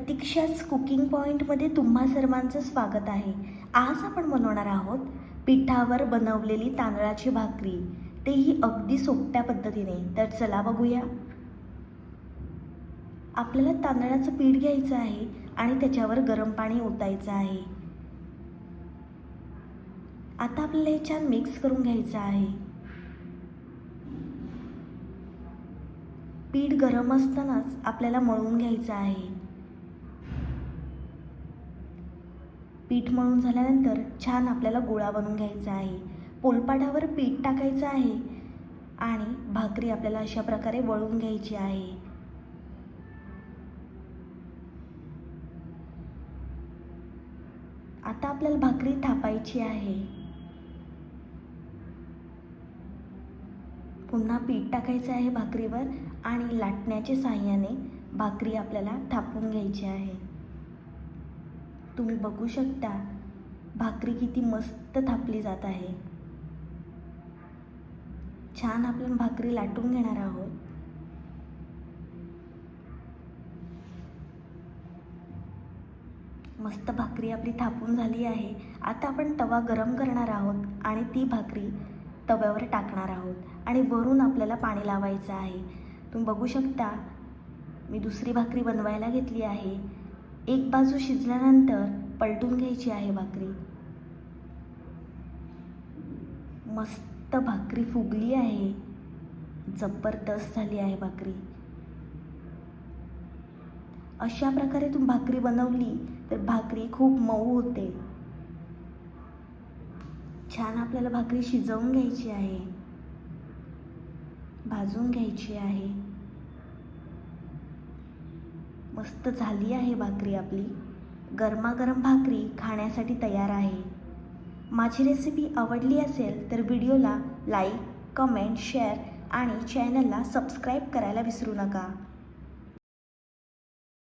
प्रतीक्षाच cooking पॉईंटमध्ये तुम्हा सर्वांचं स्वागत आहे. आज आपण बनवणार आहोत पिठावर बनवलेली तांदळाची भाकरी. तेही अगदी सोप्या पद्धतीने. तर चला बघूया. आपल्याला तांदळाचं पीठ घ्यायचं आहे आणि त्याच्यावर गरम पाणी ओतायचं आहे. आता आपल्याला हे छान मिक्स करून घ्यायचं आहे. पीठ गरम असतानाच आपल्याला मळून घ्यायचं आहे. पीठ मळून झाल्यानंतर छान आपल्याला गोळा बनवून घ्यायचा आहे. पोलपाटावर पीठ टाकायचं आहे आणि भाकरी आपल्याला अशा प्रकारे वळून घ्यायची आहे. आता आपल्याला भाकरी थापायची आहे. पुन्हा पीठ टाकायचं आहे भाकरीवर आणि लाटण्याच्या साह्याने भाकरी आपल्याला थापून घ्यायची आहे. तुम्ही बघू शकता भाकरी किती मस्त थापली जात आहे. छान आपण भाकरी लाटून घेणार आहोत. मस्त भाकरी आपली थापून झाली आहे. आता आपण तवा गरम करणार आहोत आणि ती भाकरी तव्यावर टाकणार आहोत आणि वरून आपल्याला पाणी लावायचं आहे. तुम्ही बघू शकता मी दुसरी भाकरी बनवायला घेतली आहे. एक बाजू शिजल्यानंतर पलटून घ्यायची आहे भाकरी. मस्त भाकरी फुगली आहे. जबरदस्त झाली आहे भाकरी. अशा प्रकारे तुम्ही भाकरी बनवली तर भाकरी खूप मऊ होते. छान आपल्याला भाकरी शिजवून घ्यायची आहे. भाजून घ्यायची आहे. मस्त झाली आहे भाकरी आपली. गरमागरम भाकरी खाण्यासाठी तयार आहे. माझी रेसिपी आवडली असेल तर व्हिडिओला लाईक कमेंट शेअर आणि चॅनलला सबस्क्राईब करायला विसरू नका.